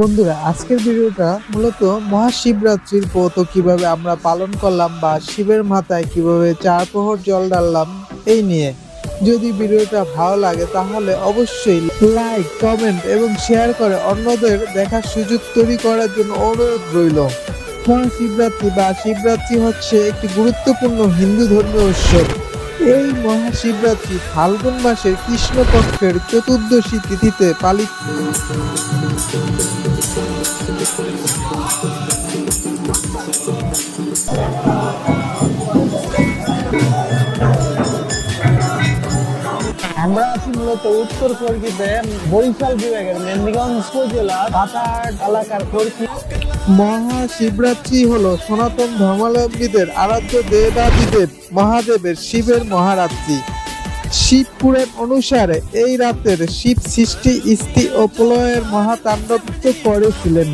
বন্ধুরা, আজকের ভিডিওটা মূলত মহাশিবরাত্রির ব্রত কীভাবে আমরা পালন করলাম বা শিবের মাথায় কীভাবে চার প্রহর জল ডাললাম এই নিয়ে। যদি ভিডিওটা ভালো লাগে তাহলে অবশ্যই লাইক, কমেন্ট এবং শেয়ার করে অন্যদের দেখার সুযোগ তৈরি করার জন্য অনুরোধ রইল। মহাশিবরাত্রি বা শিবরাত্রি হচ্ছে একটি গুরুত্বপূর্ণ হিন্দু ধর্মীয় উৎসব। এই মহাশিবরাত্রি ফাল্গুন মাসের কৃষ্ণপক্ষের চতুর্দশী তিথিতে পালিত। মূলত উত্তর খড়কিতে বরিশাল বিভাগের মেদিনীগঞ্জ উপজেলা পাতাট এলাকার খড়কি। মহাশিবরাত্রি হলো সনাতন ধর্মাবলম্বীদের আরাধ্য দেবাদিদেব মহাদেবের শিবের মহারাত্রি। শিব পুরাণ অনুসারে এই রাতের শিব সৃষ্টি স্থিতি ও প্রলয়ের মহাতাণ্ডব করেছিলেন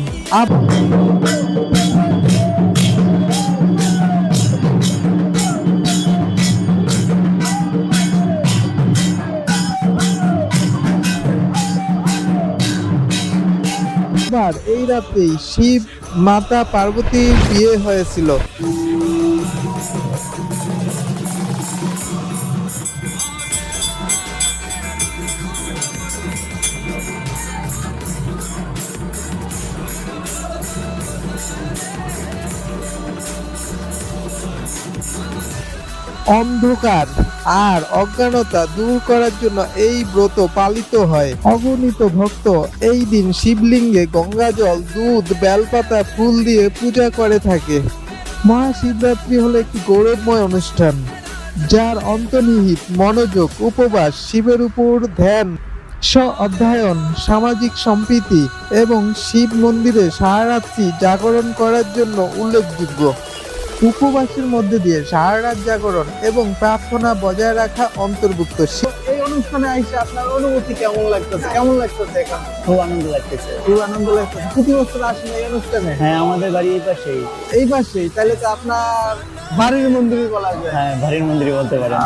আবার এই রাতেই শিব মাতা পার্বতীর বিয়ে হয়েছিল। অন্ধকার। আর অজ্ঞানতা দূর করার জন্য এই ব্রত পালিত হয়। অগণিত ভক্ত এই দিন শিবলিঙ্গে গঙ্গাজল, দুধ, বেলপাতা, ফুল দিয়ে পূজা করে থাকে। মহাশিবরাত্রি হলো একটি গৌরবময় অনুষ্ঠান, যার অন্তর্নিহিত মনোযোগ, উপবাস, শিবের উপর ধ্যান স্ব অধ্যয়ন সামাজিক সম্প্রীতি এবং শিব মন্দিরে সারারাত্রি জাগরণ করার জন্য উল্লেখযোগ্য। উপবাসের মধ্যে দিয়ে সারারাত জাগরণ এবং প্রার্থনা বজায় রাখা অন্তর্ভুক্ত এই অনুষ্ঠানে আইসে আপনার অনুভূতি কেমন লাগতেছে? কেমন লাগতেছে এখন? খুব আনন্দ লাগতেছে। খুব আনন্দ লাগতেছে। প্রতি বছর আসেন এই অনুষ্ঠানে? হ্যাঁ আমাদের বাড়ি এই পাশেই। এই পাশেই? তাহলে তো আপনার বাড়ির মন্দিরই বলা যায়। হ্যাঁ ভারির মন্দিরে বলতে পারেন।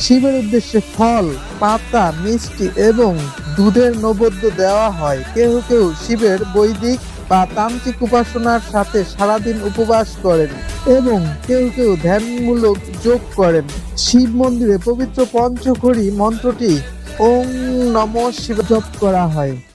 শিবের উদ্দেশ্যে ফল পাতা মিষ্টি এবং দুধের নৈবেদ্য দেওয়া হয়। কেউ কেউ শিবের বৈদিক বা তান্ত্রিক উপাসনার সাথে সারাদিন উপবাস করেন এবং কেউ কেউ ধ্যানমূলক যোগ করেন। শিব মন্দিরে পবিত্র পঞ্চখড়ি মন্ত্রটি ওং নম শিব জপ করা হয়।